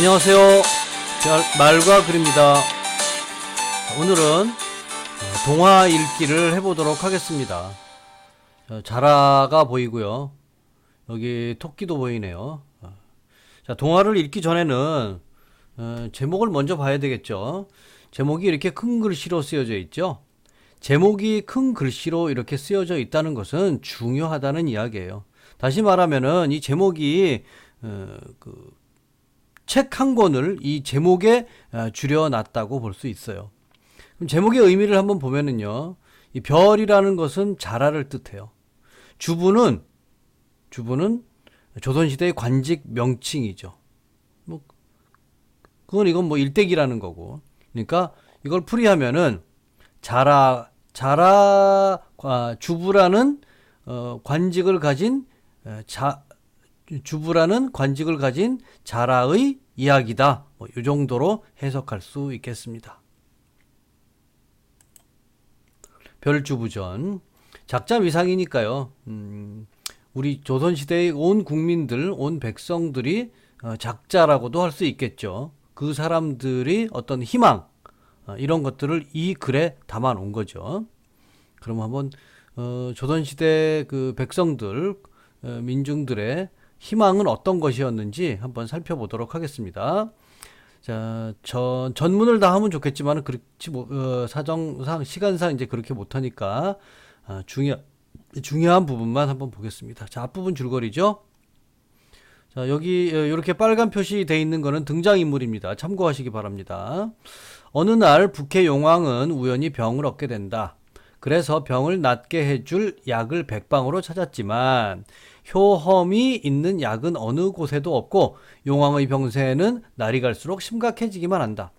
안녕하세요. 말과 글입니다. 오늘은 어, 동화 읽기를 해보도록 하겠습니다. 자라가 보이고요. 여기 토끼도 보이네요. 어. 자, 동화를 읽기 전에는 어, 제목을 먼저 봐야 되겠죠. 제목이 이렇게 큰 글씨로 쓰여져 있죠. 제목이 큰 글씨로 이렇게 쓰여져 있다는 것은 중요하다는 이야기예요. 다시 말하면은 이 제목이 어, 그 책 한 권을 이 제목에 어, 줄여놨다고 볼 수 있어요. 그럼 제목의 의미를 한번 보면은요, 이 별이라는 것은 자라를 뜻해요. 주부는 주부는 조선시대의 관직 명칭이죠. 뭐 그건 이건 뭐 일대기라는 거고. 그러니까 이걸 풀이하면은 자라 자라 주부라는 어, 관직을 가진 자 주부라는 관직을 가진 자라의 이야기다. 뭐 이 정도로 해석할 수 있겠습니다. 별주부전 작자 위상이니까요. 음, 우리 조선시대의 온 국민들, 온 백성들이 어, 작자라고도 할 수 있겠죠. 그 사람들이 어떤 희망, 어, 이런 것들을 이 글에 담아 놓은 거죠. 그럼 한번, 어, 조선시대 그 백성들, 어, 민중들의 희망은 어떤 것이었는지 한번 살펴보도록 하겠습니다. 자, 전, 전문을 다 하면 좋겠지만, 그렇지, 뭐, 어, 사정상, 시간상 이제 그렇게 못하니까, 아, 중요, 중요한 부분만 한번 보겠습니다. 자, 앞부분 줄거리죠. 자, 여기 이렇게 어, 빨간 표시되어 있는 거는 등장인물입니다. 참고하시기 바랍니다. 어느 날 북해 용왕은 우연히 병을 얻게 된다. 그래서 병을 낫게 해줄 약을 백방으로 찾았지만 효험이 있는 약은 어느 곳에도 없고 용왕의 병세는 날이 갈수록 심각해지기만 한다.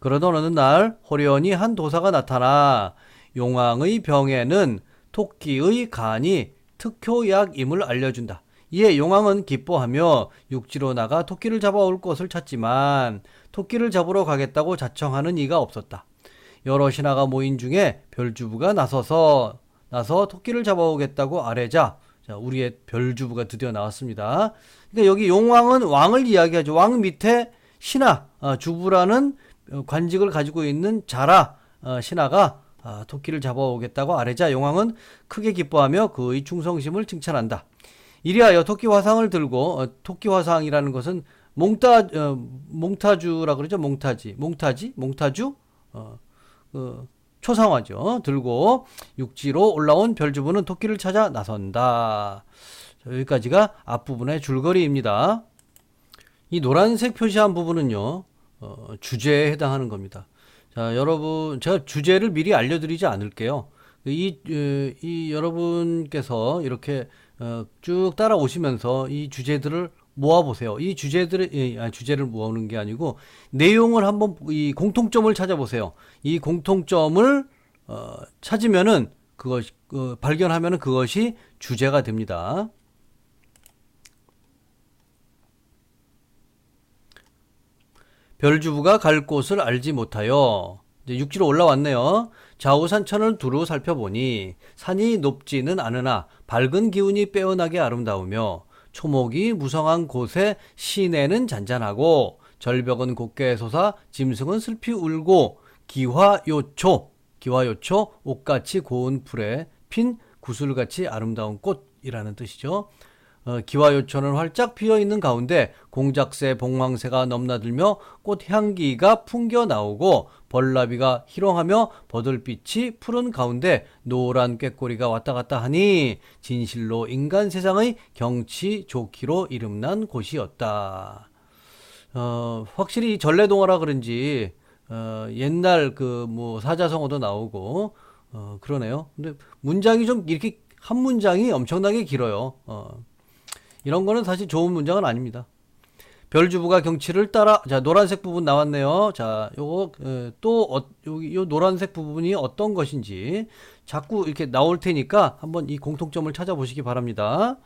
그러던 어느 날 호련히 한 도사가 나타나 용왕의 병에는 토끼의 간이 특효약임을 알려준다. 이에 용왕은 기뻐하며 육지로 나가 토끼를 잡아올 것을 찾지만 토끼를 잡으러 가겠다고 자청하는 이가 없었다. 여러 신하가 모인 중에 별주부가 나서서 나서 토끼를 잡아오겠다고 아뢰자 자, 우리의 별주부가 드디어 나왔습니다. 그러니까 여기 용왕은 왕을 이야기하죠. 왕 밑에 신하 어, 주부라는 관직을 가지고 있는 자라 어, 신하가 아, 토끼를 잡아오겠다고 아뢰자 용왕은 크게 기뻐하며 그의 충성심을 칭찬한다. 이리하여 토끼 화상을 들고 어, 토끼 화상이라는 것은 몽타 어, 몽타주라 그러죠 몽타지 몽타지 몽타주 어, 그 초상화죠 들고 육지로 올라온 별주부는 토끼를 찾아 나선다. 여기까지가 앞부분의 줄거리입니다. 이 노란색 표시한 부분은요 어, 주제에 해당하는 겁니다. 자, 여러분, 제가 주제를 미리 알려드리지 않을게요. 이, 이 여러분께서 이렇게 어, 쭉 따라오시면서 이 주제들을 모아보세요. 이 주제들을, 아, 주제를 모으는 게 아니고 내용을 한번 이 공통점을 찾아보세요. 이 공통점을 어, 찾으면은 그것, 어, 발견하면은 그것이 주제가 됩니다. 별주부가 갈 곳을 알지 못하여 이제 육지로 올라왔네요. 좌우 산천을 두루 살펴보니 산이 높지는 않으나 밝은 기운이 빼어나게 아름다우며 초목이 무성한 곳에 시내는 잔잔하고 절벽은 곱게 솟아 짐승은 슬피 울고 기화요초 기화요초 옷같이 고운 풀에 핀 구슬같이 아름다운 꽃이라는 뜻이죠. 어, 기와 요천은 활짝 피어 있는 가운데 공작새, 봉황새가 넘나들며 꽃향기가 풍겨 나오고 벌나비가 희롱하며 버들빛이 푸른 가운데 노란 꾀꼬리가 왔다 갔다 하니 진실로 인간 세상의 경치 좋기로 이름난 곳이었다. 어, 확실히 전래동화라 그런지 어, 옛날 그 뭐 사자성어도 나오고 어, 그러네요. 근데 문장이 좀 이렇게 한 문장이 엄청나게 길어요. 어. 이런 거는 사실 좋은 문장은 아닙니다. 별주부가 경치를 따라 자 노란색 부분 나왔네요. 자 요거 에, 또 어, 여기 요 노란색 부분이 어떤 것인지 자꾸 이렇게 나올 테니까 한번 이 공통점을 찾아보시기 바랍니다.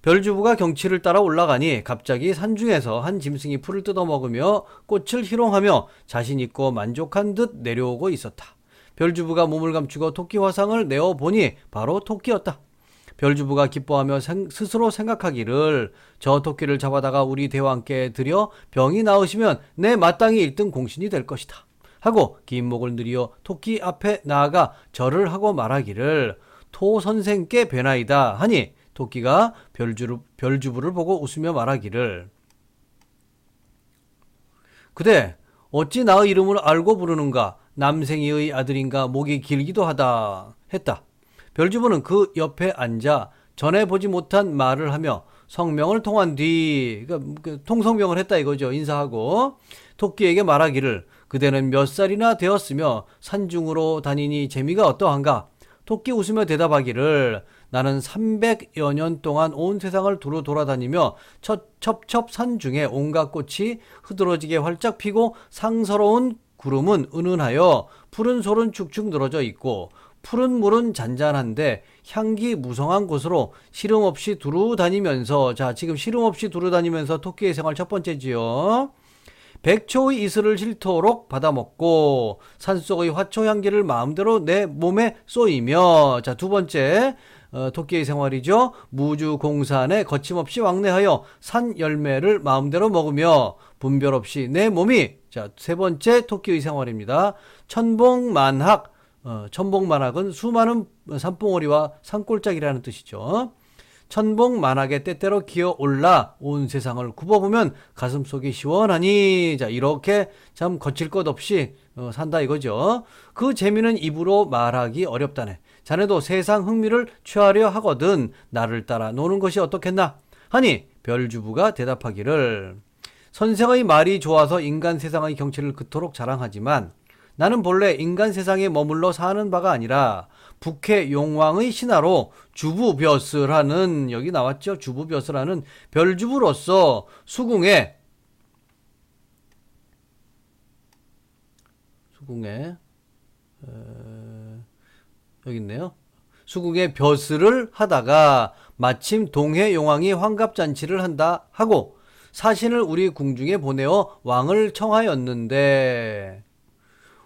별주부가 경치를 따라 올라가니 갑자기 산중에서 한 짐승이 풀을 뜯어먹으며 꽃을 희롱하며 자신 있고 만족한 듯 내려오고 있었다. 별주부가 몸을 감추고 토끼 화상을 내어 보니 바로 토끼였다. 별주부가 기뻐하며 생- 스스로 생각하기를 저 토끼를 잡아다가 우리 대왕께 드려 병이 나으시면 내 마땅히 1등 공신이 될 것이다. 하고 긴 목을 들이어 토끼 앞에 나아가 절을 하고 말하기를 토 선생께 배나이다 하니 토끼가 별주를, 별주부를 보고 웃으며 말하기를 그대 어찌 나의 이름을 알고 부르는가 남생이의 아들인가 목이 길기도 하다 했다. 별주부는 그 옆에 앉아 전에 보지 못한 말을 하며 성명을 통한 뒤 그러니까 그 통성명을 했다 이거죠. 인사하고 토끼에게 말하기를 그대는 몇 살이나 되었으며 산중으로 다니니 재미가 어떠한가? 토끼 웃으며 대답하기를 나는 300여 년 동안 온 세상을 두루 돌아다니며 첩첩 산 중에 온갖 꽃이 흐드러지게 활짝 피고 상서로운 구름은 은은하여 푸른 솔은 축축 늘어져 있고 푸른 물은 잔잔한데 향기 무성한 곳으로 시름 없이 두루 다니면서 자 지금 시름 없이 두루 다니면서 토끼의 생활 첫 번째지요. 백초의 이슬을 싫도록 받아먹고 산속의 화초 향기를 마음대로 내 몸에 쏘이며 자 두 번째 어, 토끼의 생활이죠. 무주 공산에 거침없이 왕래하여 산 열매를 마음대로 먹으며 분별 없이 내 몸이 자 세 번째 토끼의 생활입니다. 천봉만학 어, 천봉만학은 수많은 산봉오리와 산골짜기라는 뜻이죠. 천봉만학에 때때로 기어 올라 온 세상을 굽어보면 가슴 속이 시원하니 자 이렇게 참 거칠 것 없이 어, 산다 이거죠. 그 재미는 입으로 말하기 어렵다네. 자네도 세상 흥미를 취하려 하거든 나를 따라 노는 것이 어떻겠나? 하니 별주부가 대답하기를 선생의 말이 좋아서 인간 세상의 경치를 그토록 자랑하지만 나는 본래 인간 세상에 머물러 사는 바가 아니라 북해 용왕의 신하로 주부벼스라는 여기 나왔죠? 주부벼스라는 별주부로서 수궁에 수궁에 어, 여기 있네요. 수궁에 벼슬을 하다가 마침 동해 용왕이 환갑잔치를 한다 하고 사신을 우리 궁중에 보내어 왕을 청하였는데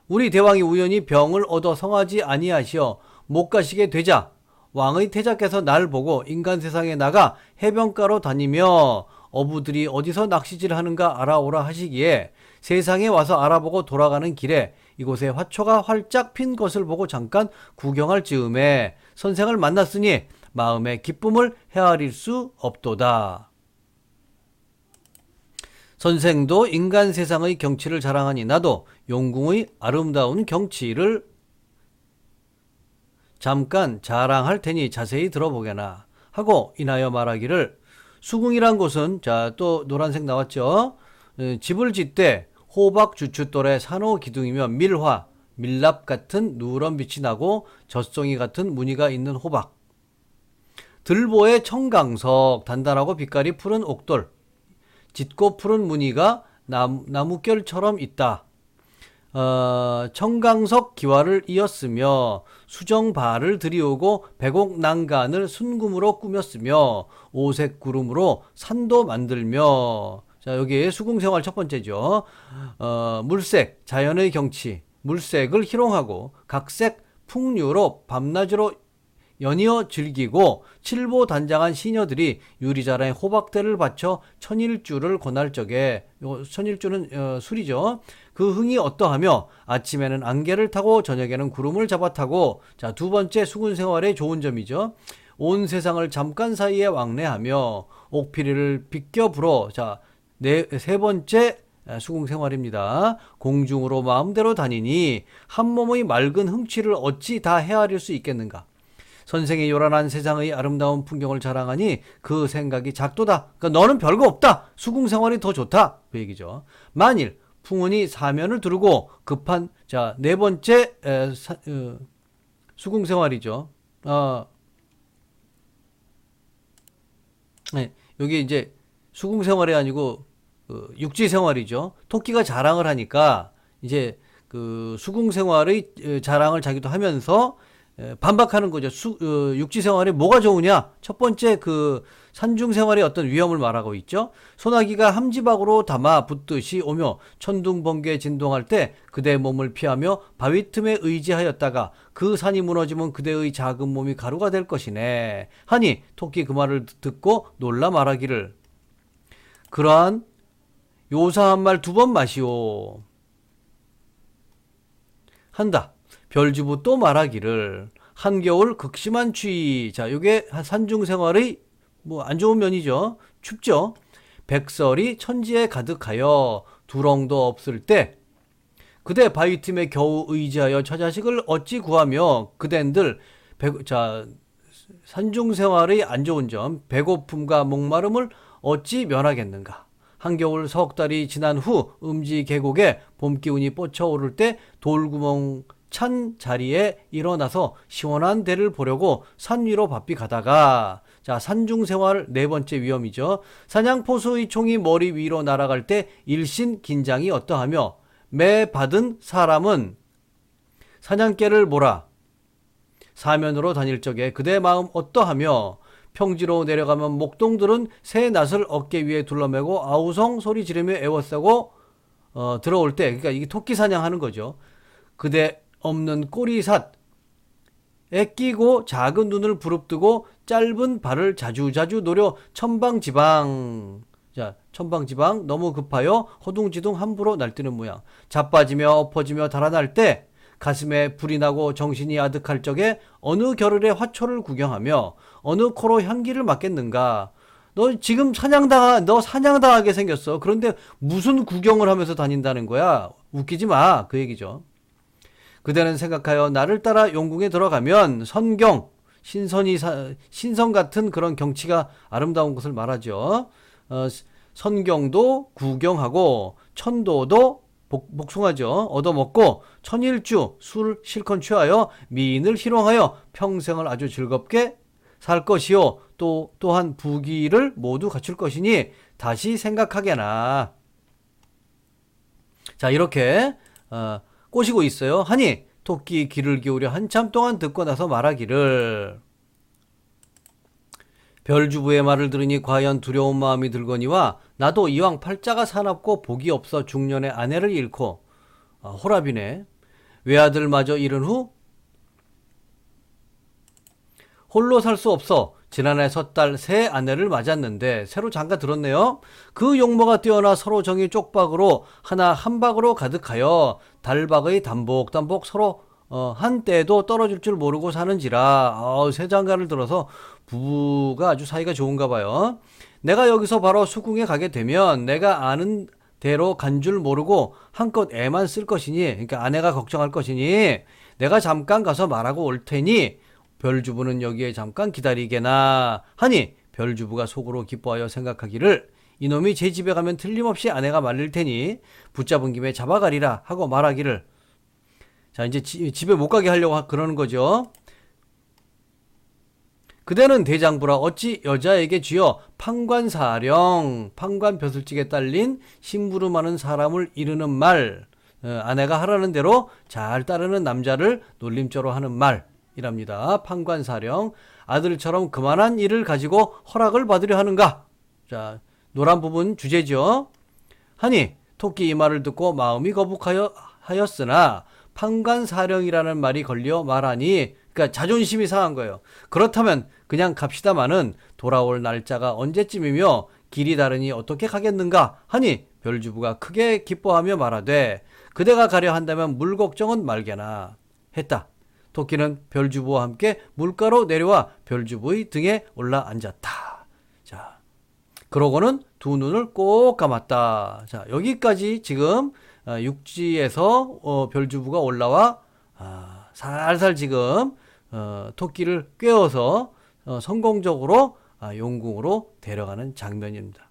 우리 대왕이 우연히 병을 얻어 성하지 아니하시어 못 가시게 되자 왕의 태자께서 날 보고 인간 세상에 나가 해변가로 다니며 어부들이 어디서 낚시질 하는가 알아오라 하시기에 세상에 와서 알아보고 돌아가는 길에 이곳에 화초가 활짝 핀 것을 보고 잠깐 구경할 즈음에 선생을 만났으니 마음의 기쁨을 헤아릴 수 없도다. 선생도 인간 세상의 경치를 자랑하니 나도 용궁의 아름다운 경치를 잠깐 자랑할 테니 자세히 들어보게나 하고 인하여 말하기를 수궁이란 곳은 자 또 노란색 나왔죠. 에, 집을 짓되 호박 주춧돌의 산호 기둥이며 밀화 밀랍 같은 누런 빛이 나고 젖송이 같은 무늬가 있는 호박 들보의 청강석 단단하고 빛깔이 푸른 옥돌 짙고 푸른 무늬가 나무, 나무결처럼 있다. 어, 청강석 기와를 이었으며 수정발을 들이오고 백옥 난간을 순금으로 꾸몄으며 오색 구름으로 산도 만들며 자 여기 수궁생활 첫 번째죠. 어, 물색 자연의 경치 물색을 희롱하고 각색 풍류로 밤낮으로 연이어 즐기고 칠보 단장한 시녀들이 유리자라에 호박대를 받쳐 천일주를 권할 적에 요 천일주는 어, 술이죠. 그 흥이 어떠하며 아침에는 안개를 타고 저녁에는 구름을 잡아 타고 자 두 번째 수군 생활의 좋은 점이죠. 온 세상을 잠깐 사이에 왕래하며 옥피리를 비껴 불어 자네 번째 수궁 생활입니다. 공중으로 마음대로 다니니 한 몸의 맑은 흥취를 어찌 다 헤아릴 수 있겠는가? 선생의 요란한 세상의 아름다운 풍경을 자랑하니 그 생각이 작도다. 그러니까 너는 별거 없다. 수궁 생활이 더 좋다. 그 얘기죠. 만일 풍운이 사면을 두르고 급한 자 네 번째 에, 사, 어, 수궁 생활이죠. 어, 네, 여기 이제 수궁 생활이 아니고 그 육지 생활이죠. 토끼가 자랑을 하니까 이제 그 수궁 생활의 어, 자랑을 자기도 하면서 에, 반박하는 거죠. 수, 어, 육지 생활이 뭐가 좋으냐? 첫 번째 그 산중 생활의 어떤 위험을 말하고 있죠. 소나기가 함지박으로 담아 붙듯이 오며 천둥 번개 진동할 때 그대의 몸을 피하며 바위 틈에 의지하였다가 그 산이 무너지면 그대의 작은 몸이 가루가 될 것이네. 하니 토끼 그 말을 듣고 놀라 말하기를 그러한 요사한 말 두 번 마시오. 한다. 별주부 또 말하기를 한겨울 극심한 추위. 자, 요게 산중 생활의 뭐 안 좋은 면이죠. 춥죠. 백설이 천지에 가득하여 두렁도 없을 때 그대 바위 틈에 겨우 의지하여 처자식을 어찌 구하며 그댄들 배, 자 산중 생활의 안 좋은 점 배고픔과 목마름을 어찌 면하겠는가. 한겨울 석 달이 지난 후 음지 계곡에 봄 기운이 뻗쳐오를 때 돌구멍 찬 자리에 일어나서 시원한 데를 보려고 산 위로 바삐 가다가 자 산중 생활 네 번째 위험이죠. 사냥포수의 총이 머리 위로 날아갈 때 일신 긴장이 어떠하며 매 받은 사람은 사냥개를 몰아 사면으로 다닐 적에 그대 마음 어떠하며 평지로 내려가면 목동들은 새 낫을 어깨 위에 둘러매고 아우성 소리 지르며 애워싸고 어, 들어올 때 그러니까 이게 토끼 사냥하는 거죠. 그대 없는 꼬리삿. 에 끼고 작은 눈을 부릅뜨고 짧은 발을 자주자주 노려 천방지방. 자 천방지방 너무 급하여 허둥지둥 함부로 날뛰는 모양. 자빠지며 엎어지며 달아날 때 가슴에 불이 나고 정신이 아득할 적에 어느 겨를에 화초를 구경하며 어느 코로 향기를 맡겠는가. 너 지금 사냥당하 너 사냥당하게 생겼어. 그런데 무슨 구경을 하면서 다닌다는 거야? 웃기지 마. 그 얘기죠 그대는 생각하여 나를 따라 용궁에 들어가면 선경, 신선이 사, 신선 같은 그런 경치가 아름다운 곳을 말하죠. 어, 선경도 구경하고 천도도 복, 복숭아죠. 얻어먹고 천일주 술 실컷 취하여 미인을 희롱하여 평생을 아주 즐겁게 살 것이요. 또 또한 부귀를 모두 갖출 것이니 다시 생각하게나. 자 이렇게 어, 꼬시고 있어요. 하니 토끼 귀를 기울여 한참 동안 듣고 나서 말하기를. 별주부의 말을 들으니 과연 두려운 마음이 들거니와 나도 이왕 팔자가 사납고 복이 없어 중년의 아내를 잃고. 아, 호랍이네. 외아들마저 잃은 후 홀로 살 수 없어 지난해 섣달 새 아내를 맞았는데 새로 장가 들었네요. 그 용모가 뛰어나 서로 정이 쪽박으로 하나 한박으로 가득하여 달박의 단복단복 서로 어, 한때도 떨어질 줄 모르고 사는지라 어, 새 장가를 들어서 부부가 아주 사이가 좋은가 봐요. 내가 여기서 바로 수궁에 가게 되면 내가 아는 대로 간 줄 모르고 한껏 애만 쓸 것이니 그러니까 아내가 걱정할 것이니 내가 잠깐 가서 말하고 올 테니 별주부는 여기에 잠깐 기다리게나 하니 별주부가 속으로 기뻐하여 생각하기를 이놈이 제 집에 가면 틀림없이 아내가 말릴 테니 붙잡은 김에 잡아가리라 하고 말하기를 자 이제 지, 집에 못 가게 하려고 그러는 거죠. 그대는 대장부라 어찌 여자에게 쥐어 판관사령 판관 벼슬직에 딸린 심부름하는 사람을 이르는 말 어, 아내가 하라는 대로 잘 따르는 남자를 놀림조로 하는 말 이랍니다. 판관사령 아들처럼 그만한 일을 가지고 허락을 받으려 하는가? 자 노란 부분 주제죠. 하니 토끼 이 말을 듣고 마음이 거북하여 하였으나 판관사령이라는 말이 걸려 말하니 그러니까 자존심이 상한 거예요. 그렇다면 그냥 갑시다마는 돌아올 날짜가 언제쯤이며 길이 다르니 어떻게 가겠는가 하니 별주부가 크게 기뻐하며 말하되 그대가 가려 한다면 물 걱정은 말게나 했다. 토끼는 별주부와 함께 물가로 내려와 별주부의 등에 올라 앉았다. 자, 그러고는 두 눈을 꼭 감았다. 자, 여기까지 지금 어, 육지에서 어, 별주부가 올라와 아, 살살 지금 어, 토끼를 꿰어서 어, 성공적으로 아, 용궁으로 데려가는 장면입니다.